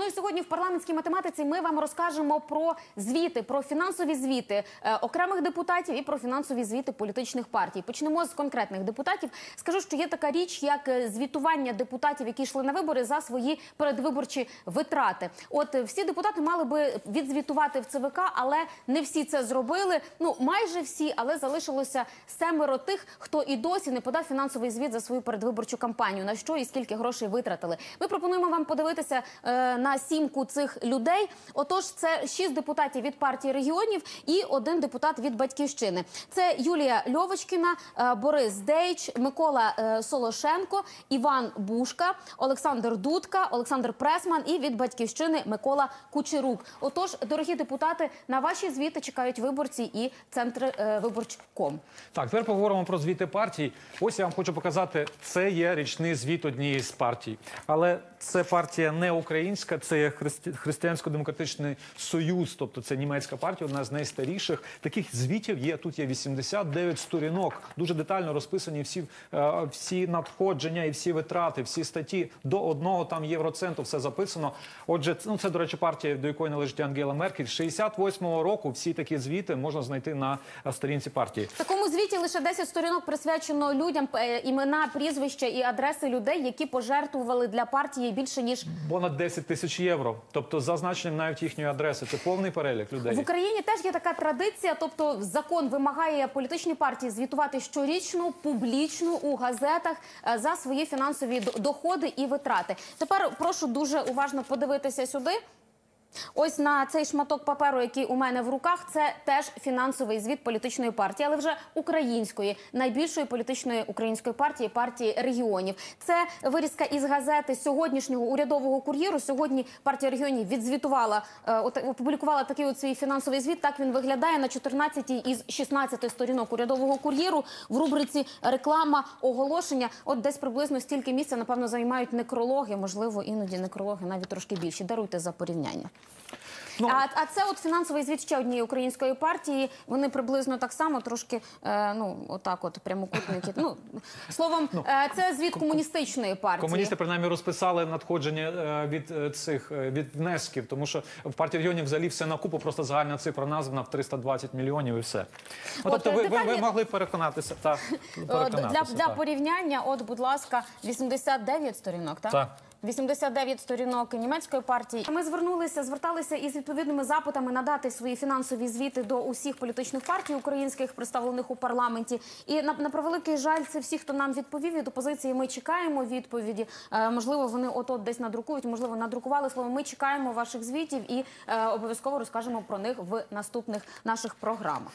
Ну і сьогодні в парламентській математиці ми вам розкажемо про звіти, про фінансові звіти е, окремих депутатів і про фінансові звіти політичних партій. Почнемо з конкретних депутатів. Скажу, що є така річ, як е, звітування депутатів, які йшли на вибори за свої передвиборчі витрати. От е, всі депутати мали би відзвітувати в ЦВК, але не всі це зробили. Ну майже всі, але залишилося семеро тих, хто і досі не подав фінансовий звіт за свою передвиборчу кампанію. На що і скільки грошей витратили. Ми пропонуємо вам подивитися на сімку цих людей. Отож, це шість депутатів від партії регіонів і один депутат від батьківщини. Це Юлія Льовочкіна, е, Борис Дейч, Микола е, Солошенко, Іван Бушка, Олександр Дудка, Олександр Пресман і від батьківщини Микола Кучерук. Отож, дорогі депутати, на ваші звіти чекають виборці і центр е, виборчком. Так, тепер поговоримо про звіти партій. Ось я вам хочу показати, це є річний звіт однієї з партій. Але це партія не українська, це є христи- Християнсько-демократичний союз, тобто це німецька партія, одна з найстаріших. Таких звітів є тут є 89 сторінок. Дуже детально розписані всі, е, всі надходження і всі витрати, всі статті до одного там євроценту. Все записано. Отже, ну це до речі, партія, до якої належить Ангела Меркель. 68-го року всі такі звіти можна знайти на е, сторінці партії. В такому звіті лише 10 сторінок присвячено людям е, імена, прізвища і адреси людей, які пожертвували для партії більше ніж Понад 10 тисяч євро. Тобто, зазначенням навіть їхньої адреси. Це повний перелік людей. в Україні. Теж є така традиція, тобто закон вимагає політичні партії звітувати щорічно, публічно у газетах е, за свої фінансові доходи і витрати. Тепер прошу дуже уважно подивитися сюди. Ось на цей шматок паперу, який у мене в руках, це теж фінансовий звіт політичної партії, але вже української, найбільшої політичної української партії партії регіонів. Це вирізка із газети сьогоднішнього урядового кур'єру. Сьогодні партія регіонів відзвітувала, е, опублікувала такий от свій фінансовий звіт. Так він виглядає на 14 із 16 сторінок урядового кур'єру в рубриці реклама оголошення. От десь приблизно стільки місця, напевно, займають некрологи, можливо, іноді некрологи навіть трошки більші. Даруйте за порівняння. Ну, А, а це от фінансовий звіт ще однієї української партії. Вони приблизно так само, трошки е, ну отак, от прямокутники. Ну словом, е, це звіт комуністичної партії. Комуністи принаймні розписали надходження е, від е, цих е, від внесків, тому що в партії регіонів взагалі все на купу, просто загальна цифра названа в 320 мільйонів і все. Ну, От, тобто, ви, ви, ви деталі- могли переконатися та Е, переконатися. для, для так. порівняння, от, будь ласка, 89 сторінок, так? Так. 89 сторінок німецької партії. Ми звернулися, зверталися із відповідними запитами надати свої фінансові звіти до усіх політичних партій українських, представлених у парламенті. І на, на превеликий жаль, це всі, хто нам відповів від опозиції. Ми чекаємо відповіді. Е, можливо, вони от от десь надрукують, можливо, надрукували слово. Ми чекаємо ваших звітів і е, обов'язково розкажемо про них в наступних наших програмах.